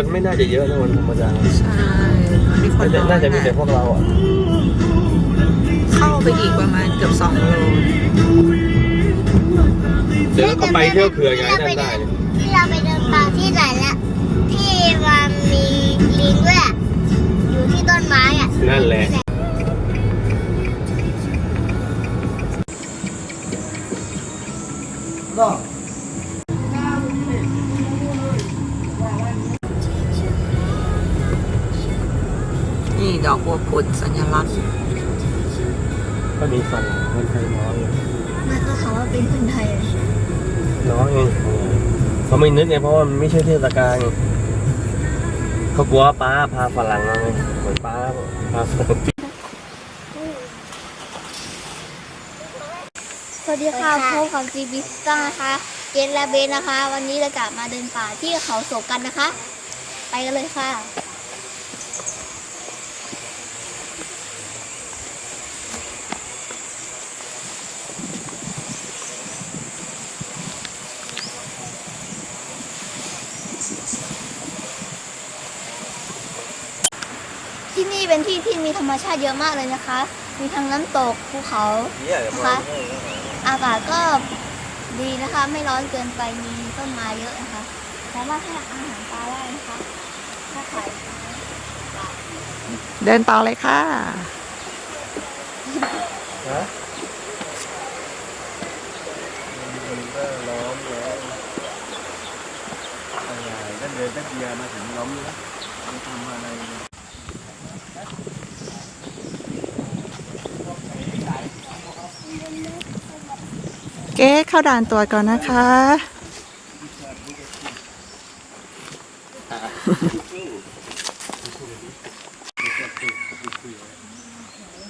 คนไม่น่าจะเยอะนะวันธรรมดาใช่วันนี้คนน่าจะน้อยน่าจะมีแต่นะพวกเราอะ เข้าไปอีกประมาณเกือบสองโลเดี๋ยวก็ไปเที่ยวเขื่อนไงนั่นได้เนี่ยที่เราไปเดินป่าที่ไหนละที่มันมีลิงด้วยอะอยู่ที่ต้นไม้อะนั่นแหละนี่ ดอกบัวผุดสัญลักษณ์ก็มีฝั่งคนไทยน้อยมันก็เขาว่าเป็นคนไทยน้อยเองเขาไม่นึกไงเพราะว่ามันไม่ใช่เทศกาลไงเขากลัวป้าพาฝรั่งมาไงเหมือนป้าพาฝรั่งสวัสดีค่ะพบกับจีบิสต้านะคะเจนและเบนนะคะ วันนี้เราจะมาเดินป่าที่เขาโศกกันนะคะ ไปกันเลยค่ะ นี่เป็นที่ที่มีธรรมชาติเยอะมากเลยนะคะ มีทั้งน้ำตกภูเขานะคะอากาศก็ดีนะคะ ไม่ร้อนเกินไปมีต้นไม้เยอะนะคะสามารถให้อาหารปลาได้นะคะถ้าใครเดินต่อเลยค่ะฮะมันก็ล้อมแล้วอะไรก็เดินแป๊บเดียวมาถึงล้อมแล้วไม่ทำอะไรเลย เก๊เข้าด่านตรวจก่อนนะคะ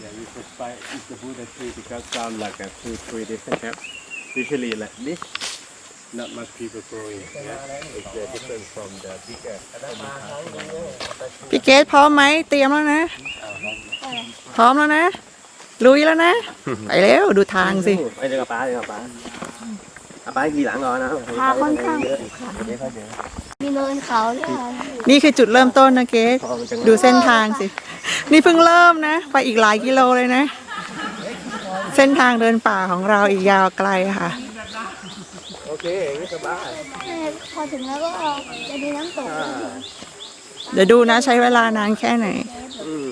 Yeah, you could buy it's the Buddha tree because sound like a two tree different type. Usually like this, not much people growing. Yeah, it's uh, different from the bigger. พี่เกดพร้อมไหมเตรียมแล้วนะ พร้อมแล้วนะ ลุยแล้วนะ ไปเร็วดูทางสิ ไปเจอกับป้าเจอกับป้าเอาป้าขี่หลังก่อนนะพาค่อนข้าง เยอะเดี๋ยวค่อยเจอมีเนินเขาด้วยค่ะนี่คือจุดเริ่มต้นนะเกดพอมันจะดูเส้นทางสิ นี่เพิ่งเริ่มนะ ไปอีกหลายกิโลเลยนะ เส้นทางเดินป่าของเราอีกยาวไกลค่ะ โอเคอย่างนี้สบายพอถึงแล้วก็จะมีน้ำตกด้วยค่ะเดี๋ยวดูนะใช้เวลานานแค่ไหนอืม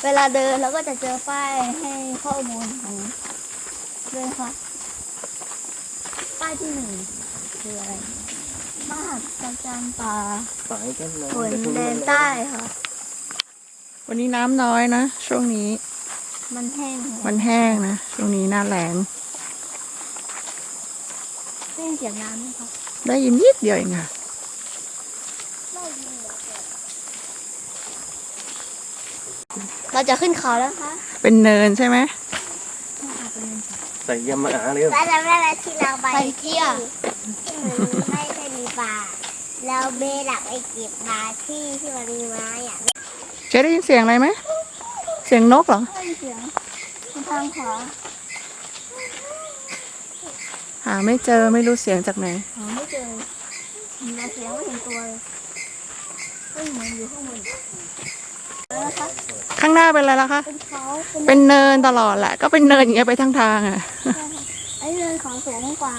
เอาได้เหรอเวลาเดินเราก็จะเจอป้ายให้ข้อมูลของด้วยค่ะ ป้ายที่หนึ่งคืออะไรมหัศจรรย์ป่าไปกันเลยฝนแดนใต้ค่ะ วันนี้น้ำน้อยนะ ช่วงนี้ มันแห้งค่ะมันแห้งนะ ช่วงนี้หน้าแรงได้ยินเสียงน้ำไหมคะได้ยินนิดเดียวเองค่ะเราจะขึ้นเขาแล้วคะเป็นเนินใช่ไหมใส่ยามาอาเลยแล้วจำได้ไหมที่เราไปเที่ยวไม่ใช่มีปลาแล้วเบหลักไปเก็บปลาที่ที่มันมีไม้อะเจ๊ได้ยินเสียงอะไรไหมเสียงนกเหรอได้ยินเสียงทางขวาหาไม่เจอไม่รู้เสียงจากไหนหาไม่เจอเราเสียงไม่เห็นตัวเลยเฮ้ยเหมือนอยู่ข้างบนแล้วนะ คะ ข้างหน้าเป็นอะไรล่ะคะ เป็นเขาเป็นเป็นเนินตลอดแหละ ก็เป็นเนินอย่างเงี้ยไปทั้งทางอะ ไอ้เนินเขาสูงกว่า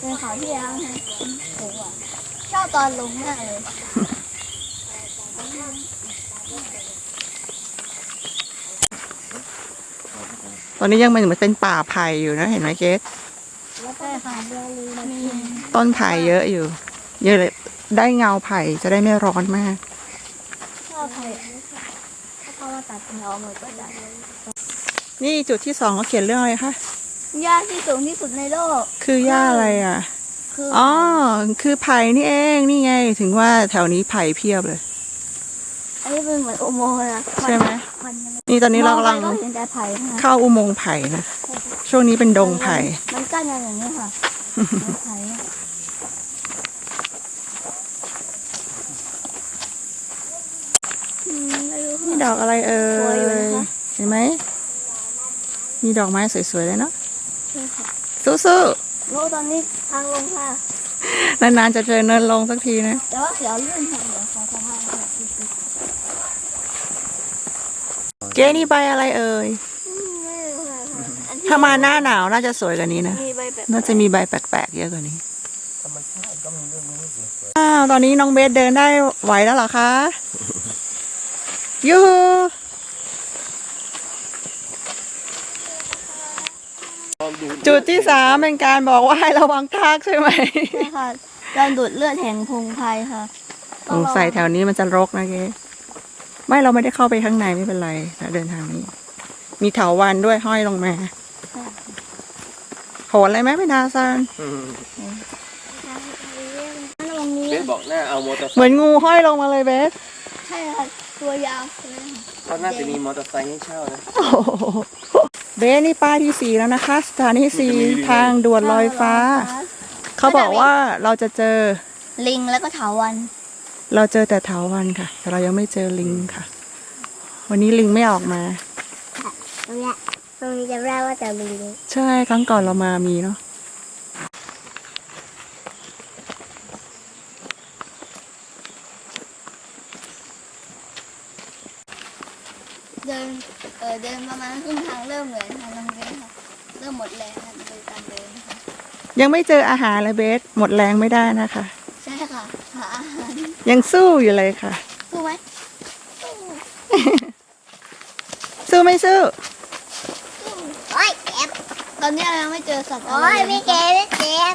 เนินเขาที่แล้วนะสูงกว่าชอบตอนลงมากเลยตอนนี้ยังเหมือนเป็นป่าไผ่อยู่นะเห็นไหมเกสแล้วก็หาเรือลีมันมีต้นไผ่เยอะอยู่ เยอะเลยได้เงาไผ่จะได้ไม่ร้อนมาก ชอบใครถ้า เขามาตัดเงามันก็จะนี่จุดที่สองเขาเขียนเรื่องอะไรคะหญ้าที่สูงที่สุดในโลก คือหญ้าอะไรอะ คืออ๋อ คือไผ่นี่เองนี่ไง ถึงว่าแถวนี้ไผ่เพียบเลย อันนี้เป็นเหมือนอุโมงค์เลยนะใช่ไหมมันยังไม่นี่ตอนนี้เรากำลังมอไปเห็นแต่ไผ่นะเข้าอุโมงค์ไผ่นะ ช่วงนี้เป็นดงไผ่ มันกั้นกันอย่างนี้ค่ะมันไผ่อะ ดอกอะไรเอ่สวยอยู่ยนะคะ เห็นไหม มีดอกไม้สวยๆเลยเนาะใช่ค่ะสู้โอ้ตอนนี้ทางลงค่ะ ๆนานๆจะเจอเนินลงสักทีนะ แต่ว่าเดี๋ยวลื่นค่ะเดี๋ยวขอสะพานค่ะเจ๊นี่ใบอะไรเอ่ยอืมไม่รู้ค่ะอันที่ถ้ามาหน้าหนาวน่าจะสวยกว่านี้นะ มีใบแบบน่าจะมีใบแปลกๆเยอะกว่านี้อ้าวตอนนี้น้องเบสเดินได้ไหวแล้วเหรอคะ ยูฮูจุดที่สามเป็นการบอกว่าให้ระวังทากใช่ไหมใช่ค่ะยอมดูดเลือดแห่งพงไพรค่ะสงสัยแถวนี้มันจะรกนะเก๊ไม่เราไม่ได้เข้าไปข้างในไม่เป็นไรเราเดินทางนี้ มีเถาวันด้วยห้อยลงมาโหนอะไรไหมเป็นทาซานตรงนี้เบสบอกหน้าเอามอเตอร์ไซเหมือนค์งูห้อยลงมาเลยเบสใช่ค่ะ ตัวยาวเลยค่ะเขาน่าจะมีมอเตอร์ไซค์ให้เช่านะโอ้โหเบสนี่ป้ายที่สี่แล้วนะคะ สถานีสี่ทางด่วนลอยฟ้า เขาบอกว่าเราจะเจอลิงแล้วก็เถาวัน เราเจอแต่เถาวันค่ะ แต่เรายังไม่เจอลิงค่ะ วันนี้ลิงไม่ออกมาตรงนี้ตรงนี้จะเรียกว่าจะลิงใช่ครั้งก่อนเรามามีเนาะ เดินเออเดินประมาณครึ่งทางเริ่มเหนื่อยนะคะตรงนี้ค่ะเริ่มหมดแรงค่ะโดยการเดินค่ะยังไม่เจออาหารเลยเบสหมดแรงไม่ได้นะคะ ใช่ค่ะหาอาหารยังสู้อยู่เลยค่ะ สู้ไหมสู้ไม่สู้โอ้ยเจ็บตอนนี้เรายังไม่เจอสัตว์โอ้ยไม่เจ็บไม่เจ็บ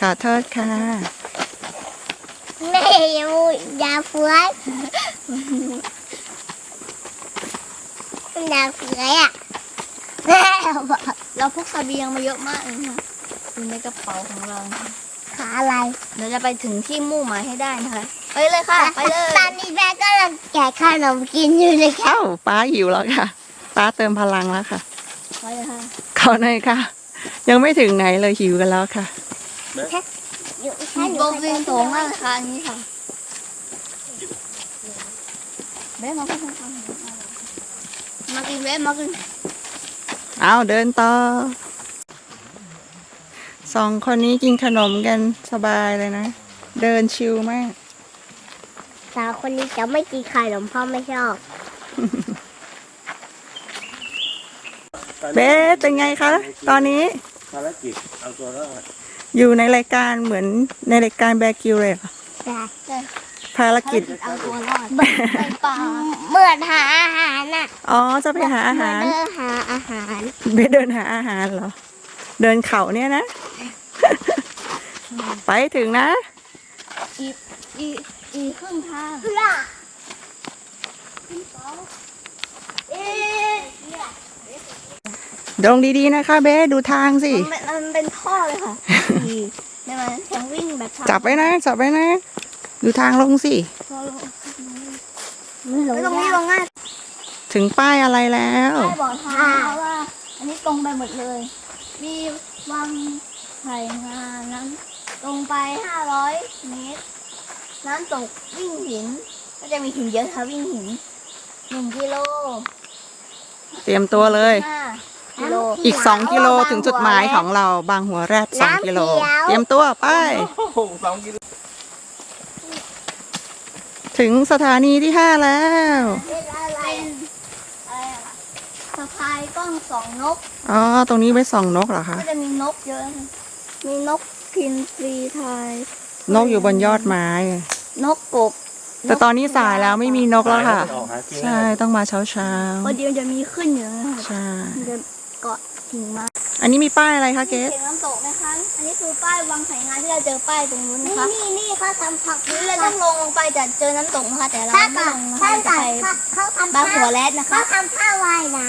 ขอโทษค่ะไม่อยู่ยา เฟือยยาเฟือยอะเราพกเสบียงมาเยอะมากเลยค่ะอยู่ในกระเป๋าของเราขาอะไรเดี๋ยวจะไปถึงที่มุ่งหมายให้ได้นะคะ ไปเลยค่ะ ไปเลยตอนนี้แม่ก็กำลังแกะขนมกินอยู่เลยค่ะ เอ้าป้าหิวแล้วค่ะ ป้าเติมพลังแล้วค่ะ ไปเลยค่ะขอหน่อยค่ะ ยังไม่ถึงไหนเลยหิวกันแล้วค่ะ อยู่มีค่ะโบวิงสูงมากเลยค่ะอันนี้ค่ะเบ๊มาพูดฟัง มากินเบ๊มากินเอาเดินต่อสองคนนี้กินขนมกันสบายเลยนะ เดินชิลมาก สาวคนนี้จะไม่กินขนมเพราะไม่ชอบ เบสเป็นไงคะ ตอนนี้ ภารกิจเอาตัวรอดอยู่ในรายการเหมือนในรายการแบกิวเลยเหรอแต่ใช่ ภารกิจ เอาตัวรอดไปป่าเมื่อหาอาหารน่ะอ๋อ จะไปหาอาหารเมื่อหาอาหารเบสเดินหาอาหารเหรอ เดินเขาเนี่ยนะ ไปถึงนะ อีอีอีครึ่งทางเพื่อเอ๊ะตรงดีๆนะคะเบสดูทางสิมันเป็นมันเป็นท่อเลยค่ะอีได้ไหมแข่งวิ่งแบบทางจับไว้นะ จับไว้นะ ดูทางลงสิท่อลงไม่หลงไม่ตรงนี้ลงง่ายถึงป้ายอะไรแล้วป้ายบอกทางเพราะว่า อันนี้ตรงไปหมดเลย มีวังไผ่งานั้นตรงไปห้าร้อยเมตร น้ำตกวิ่งหิน ก็จะมีหินเยอะค่ะวิ่งหินหนึ่งกิโลเตรียมตัวเลย ห้ากิโล อีกสองกิโลถึงจุดหมายของเราบางหัวแรดสองกิโล เตรียมตัวไป โอ้โหสองกิโล ถึงสถานีที่ห้าแล้วเป็นอะไรอะไรอะสะพายกล้องสองนก อ๋อตรงนี้ไว้ส่องนกเหรอคะก็จะมีนกเยอะนะมีนกพินฟรีไทย นกอยู่บนยอดไม้ นกกบแต่ตอนนี้สายแล้วไม่มีนกแล้วค่ะ ออกหากินใช่ต้องมาเช้าเช้าพอเดียวจะมีขึ้นอยู่นะคะๆใช่ มันจะเกาะหิงมาอันนี้มีป้ายอะไรคะเกสเห็นน้ำตกไหมคะ อันนี้คือป้ายวังไผ่งานที่เราเจอป้ายตรงนู้นนะนี่คะ นี่นี่เขาทำผักนี่เราต้องลงลงไปจะเจอน้ำตกนะคะ แต่เราถ้าไม่ก่อลนงนะคะถ้าเราจะก่อนไปเขาทำบางผ้าหัวแรดนะคะเขาทำผ้าว่ายน้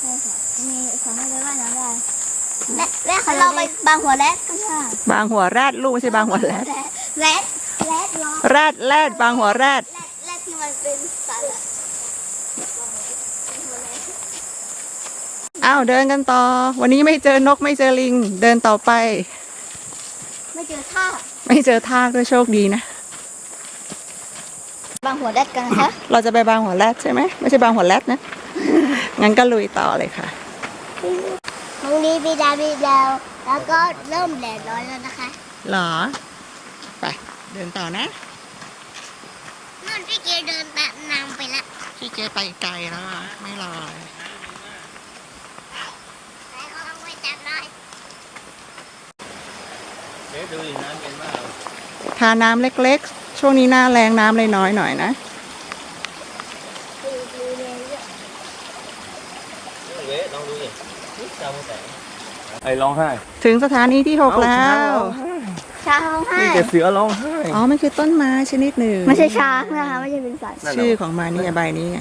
ใช่ค่ะมีสามารถไปว่ายน้ำได้ำและและเขาเราเราไปไปบางหัวแรดกันค่ะบางหัวแรดลูกไม่ใช่บางหัวแรดแรดแรดล้อแรดแรดบางหัวแรด แรดแรดที่มันเป็นสัตว์อะ อ้าวเดินกันต่อ วันนี้ไม่เจอนกไม่เจอลิง เดินต่อไป ไม่เจอท่าไม่เจอทากด้วยโชคดีนะ บางหัวแรดกันนะคะเราจะไปบางหัวแรดใช่ไหมไม่ใช่บางหัวแรดนะ งั้นก็ลุยต่อเลยค่ะ ตรงนี้มีดาวมีดาวแล้วก็เริ่มแดดร้อนแล้วนะคะหรอ ไป เดินต่อนะนั่นพี่เกเดินแบบนำไปละพี่เจไปไกลแล้วอะไม่รอเลย แล้วก็ต้องไปจับหน่อย เอ๊ะดูดิน้ำเย็นมากทาน้ำเล็กๆ ช่วงนี้หน้าแรงน้ำเลยน้อยหน่อยนะ เว้ลองดูดิจำแต่ไอ้ร้องไห้ถึงสถานีที่6แล้ว ช้างร้องไห้นี่แต่เสือร้องไห้ อ๋อ มันคือต้นไม้ชนิดหนึ่งไม่ใช่ช้างนะคะไม่ใช่เป็นสัตว์นั่นเหรอ ชื่อของมันนี่ไงใบนี้ไง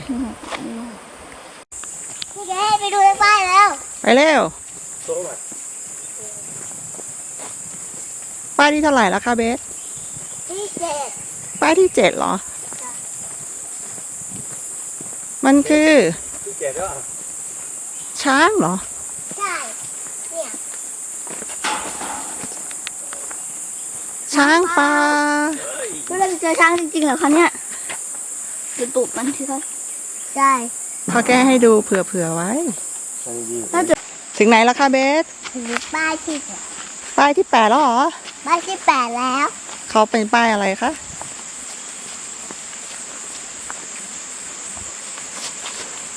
พี่เกไปดูในป้ายแล้ว ไปเร็วโซ่แบบ ป้ายที่เท่าไหร่แล้วคะเบสพี่เจ็ดป้ายที่เจ็ดเหรอ มันคือพี่เจ็ดแล้วช้างเหรอ ใช่ เนี่ย ช้างป่าก็เราจะเจอช้างจริงๆเหรอคะเนี่ยดูตูดมันสิคะใช่เขาแก้ให้ดูเผื่อๆไว้ช่างยิงน่าจะ ถึงไหนแล้วคะเบส ถึงป้ายที่เจ็ด ป้ายที่แปดแล้วเหรอ ป้ายที่แปดแล้ว เขาเป็นป้ายอะไรคะ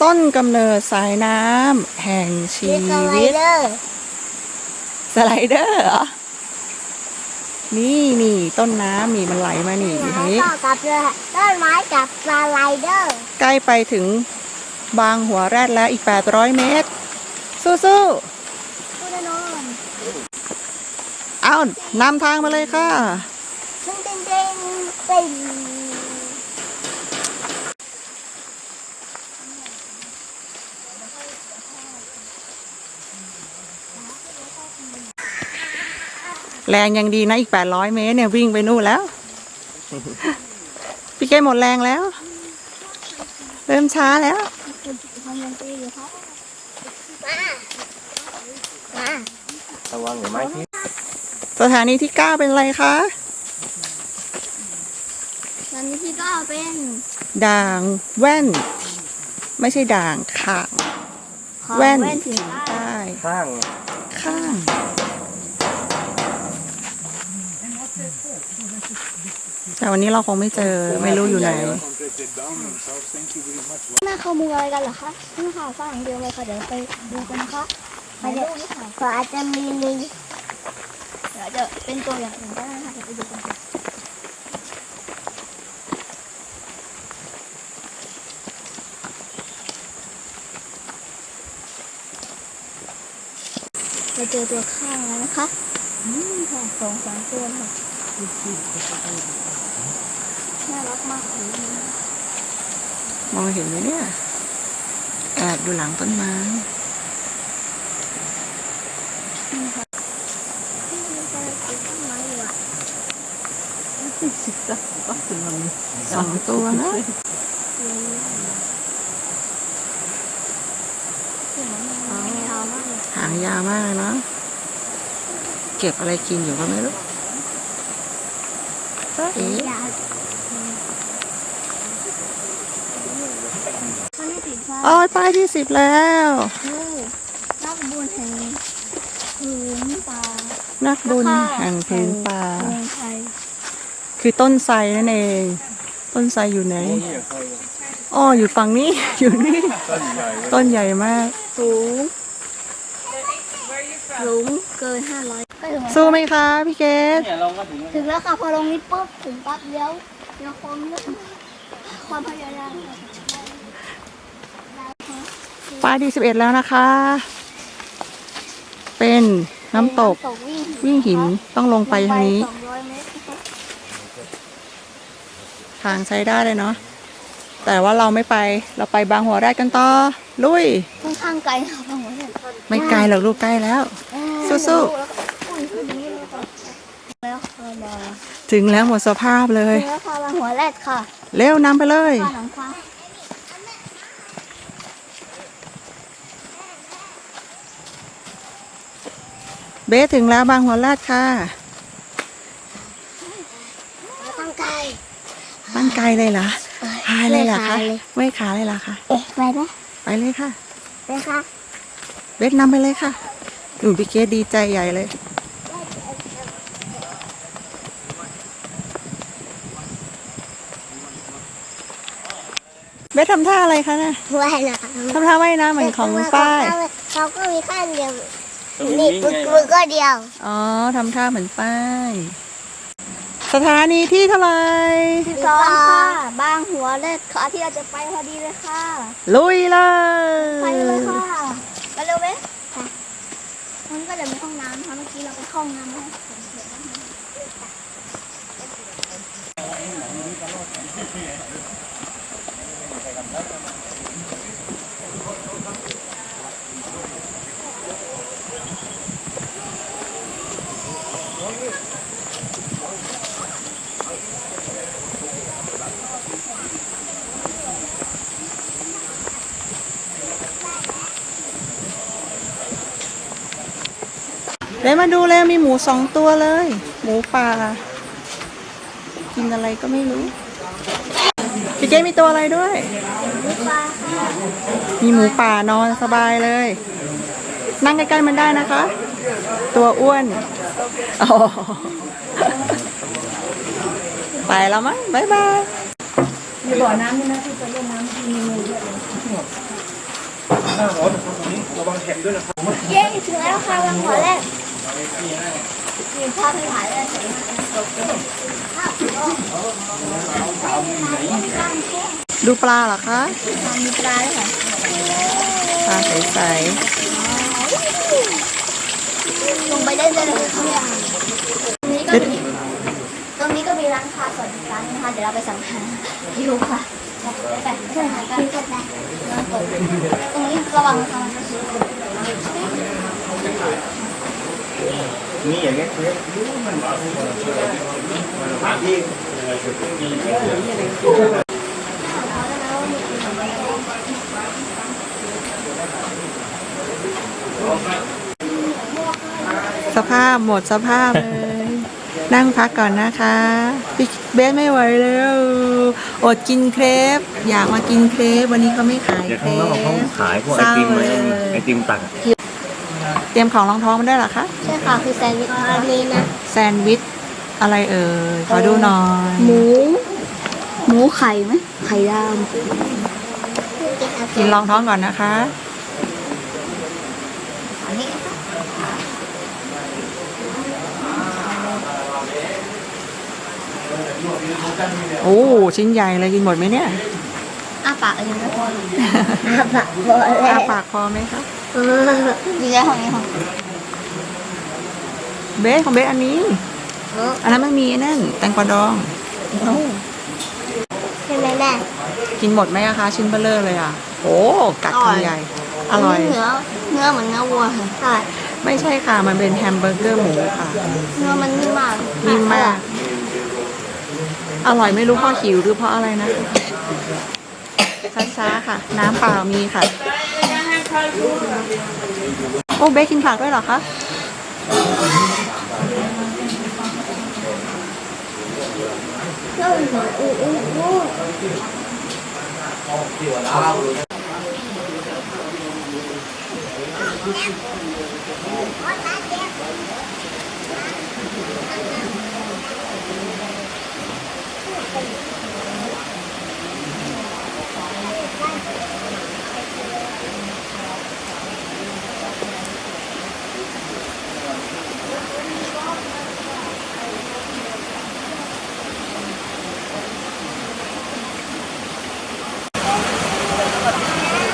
ต้นกำเนิดสายน้ำแห่งชีมีสไลวิตเดอร์ สไลเดอร์เหรอ นี่นี่ต้นน้ำนี่มันไหลมานี่อยู่ทางนี้ ต่อกับเรือต้นไม้กับสไลเดอร์ ใกล้ไปถึงบางหัวแรดแล้วอีก 800 เมตร สู้คุณนอน ๆ เอานำทางมาเลยค่ะตึ้งตึ้งตึ้งตึ้งแรงยังดีนะอีก800เมตรเนี่ยวิ่งไปนู่นแล้ว พี่เกหมดแรงแล้ว เริ่มช้าแล้วมันยังตีอยู่ครับมามาระวังหรือไม่ที่ สถานีที่9เป็นอะไรคะตอนนี้ที่ก็เป็นด่างแว่น ไม่ใช่ด่างข่าง ของแว่น แว่นถึงใต้ใต้ข้างข้าง แต่วันนี้เราคงไม่เจอไม่รู้อยู่ไหน แม่เขามุงอะไรกันเหรอคะนี่ค่ะฝรั่งเดียวเลยค่ะ เดี๋ยวไปดูกันนะคะไปดูนี่ค่ะก็อาจจะมีลิง เดี๋ยวจะเป็นตัวอย่างอื่นก็ได้นะคะเดี๋ยวไปดูกันค่ะเราเจอตัวข้างแล้วนะคะอืมค่ะสองสามตัวค่ะน่ารักมากเลยมองเห็นไหมเนี่ย แอบอยู่หลังต้นไม้ สองตัวนะหางยาวมากเนาะเก็บอะไรกินอยู่ก็ไม่รู้เอ๊ะข้างนี้ติดฟ้าอ๋อป้ายที่สิบแล้วนักบุญแห่งพื้นป่านักบุญแห่งพื้นป่า คือต้นไทรนั่นเอง ต้นไทรอยู่ไหนอ๋ออยู่ฝั่งนี้ อยู่นี่ต้นใหญ่ต้นใหญ่มาก สูงสูงเกินห้าร้อยก็ถึงแล้วสู้ไหมคะพี่เกดเนี่ยเราก็ถึงถึงแล้วค่ะพอลงนิดปุ๊บถึงปั๊บเลี้ยวเลี้ยวความนึกความพยายามป้ายที่สิบเอ็ดแล้วนะคะ เป็นน้ำตกตกวิ่งวิ่งหินต้องลงไปทางนี้ สองร้อยเมตรนะคะ ทางใช้ได้เลยเนาะแต่ว่าเราไม่ไปเราไปบางหัวแรกกันต่อลุยค่อนข้างไกลค่ะบางหัวเนี่ยไม่ไกลหรอกลูกใกล้แล้ว สู้ๆอุ้ยขึ้นอย่างนี้เลยค่ะแล้วค่ะมาถึงแล้วหมดสภาพเลยถึงแล้วค่ะบางหัวแรดค่ะ เร็วนำไปเลยข้าหลังฟ้าเบสถึงแล้วบางหัวแรกค่ะ ต้อง ไกลบ้านไกลเลยเหรอายเลยเหรอคะไม่ขายเลยไม่ขายเลยเหรอคะเอ๊ะไปไหมไปเลยค่ะไปคะเบสนำไปเลยค่ะอยู่พี่เกดดีใจใหญ่เลยเบสทำท่าอะไรคะเนี่ยว่ายน้ทำท่าว่ายน้ำเหมือนของป้ายเขาก็มีข้างเดียวตรงนี่นี้มือไงมือก็เดียว อ๋อทำท่าเหมือนป้าย สถานีที่เท่าไหร่สิบสองค่ะ บางหัวเลขขาที่เราจะไปพอดีเลยค่ะ ลุยเลยไปเลยค่ะไปเร็วไหมค่ะมันก็จะมีห้องน้ำนะคะเมื่อกี้เราไปเข้าห้องน้ำมา เดี๋ยวมาดูแล้วมีหมูสองตัวเลย หมูป่า กินอะไรก็ไม่รู้พี่เก้มีตัวอะไรด้วย มีหมูป่านอนสบายเลย นั่งใกล้ๆมันได้นะคะ ตัวอ้วนอ๋อไปแล้วมั้งบ๊ายบายเย้ถึงแล้วค่ะบางหัวแรกมีภาพให้ถ่ายได้สวยมาก ดูปลาเหรอคะมีปลาด้วยค่ะปลาใสลงไปได้เลยค่ะตรงนี้ก็มีตรงนี้ก็มีร้านค้าสดอีกร้านนึงนะคะเดี๋ยวเราไปสั่งอาหารหิวค่ะไปไปไปหากันตรงนี้ระวังนะคะ นี่อย่างเงี้ยถามพี่ๆสภาพหมดสภาพเลย นั่งพักก่อนนะคะพี่เบสไม่ไหวแล้ว อดกินเครปอยากมากินเครปวันนี้เขาไม่ขายเดี๋ยวเครข้างนอกเขาปขายพวกเศไอร้าติมเลเลยยไอติมตักอะ เตรียมของรองท้องมาได้วยเหรอคะใช่ค่ะคือแซนด์วิชอันนี้นะแซนด์วิชอะไรเอ่ยขอดูหน่อยหมู หมูไข่ไหมไข่ดาวกินรองท้องก่อนนะคะอันนี้โอ้ชิ้นใหญ่เลยกินหมดไหมเนี่ยอ้าปากอะไรนะแบบบอลเลยอาปากพอไหมคะ เออดีใจของนี้ของเบสของเบสอันนี้อันนั้นมันมีไอ้นั่น แตงกวาดอง ใช่ไหมแม่กินหมดไหมอะคะ ชิ้นเบลเลอร์เลยอะโอ้กัดคำใหญ่ อร่อย เนื้อเนื้อเหมือนเนื้อวัวค่ะใช่ไม่ใช่ค่ะ มันเป็นแฮมเบอร์เกอร์หมูค่ะ เนื้อมันนิ่มมากนิ่มมาก อร่อยไม่รู้เพราะหิวหรือเพราะอะไรนะช้าๆค่ะ น้ำเปล่ามีค่ะ โอ้เบสกินผักด้วยเหรอคะ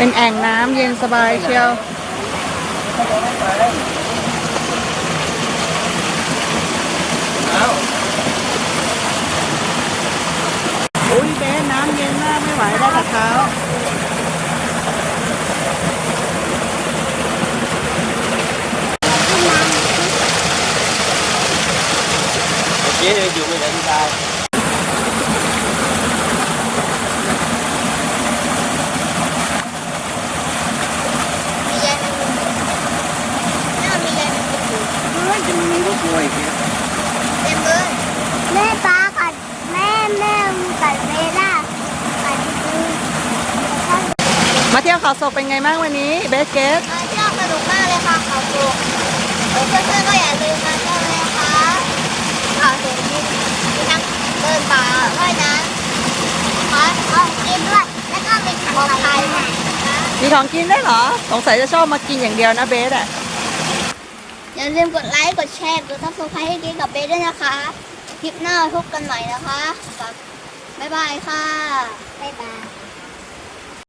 เป็นแอ่งน้ำเย็นสบายเชียว อุ้ยเบสน้ำเย็นมากไม่ไหวได้กับเท้าโอเคอยู่ไม่ได้ที่ตาย มีแยกแมงมุมแม่มีแยกแมงมุมอยู่ จะ มีลูกมวยอีกเนี่ยเต็มเลยแม่ป้ากัดแม่แม่กัดเวล่ากัดเที่ยวเขาศกเป็นไงบ้างวันนี้เบสเกสมาเที่ยวสนุกมากเลยค่ะเขาโกเพื่อนๆก็อย่าลืมมาเที่ยวเลยนะคะเขาถึงมีมีทั้งเดินป่าว่ายน้ำนะคะของกินด้วยแล้วก็มีมองไทยมีของกินได้วยเหรอ สงสัยจะชอบมากินอย่างเดียวนะเบสอะ อย่าลืมกดไลค์กดแชร์กดซับสไครต์ให้กิ๊กกับเบสด้วยนะคะ คลิปหน้าพบกันใหม่นะคะ บ๊ายบายค่ะ บ๊ายบาย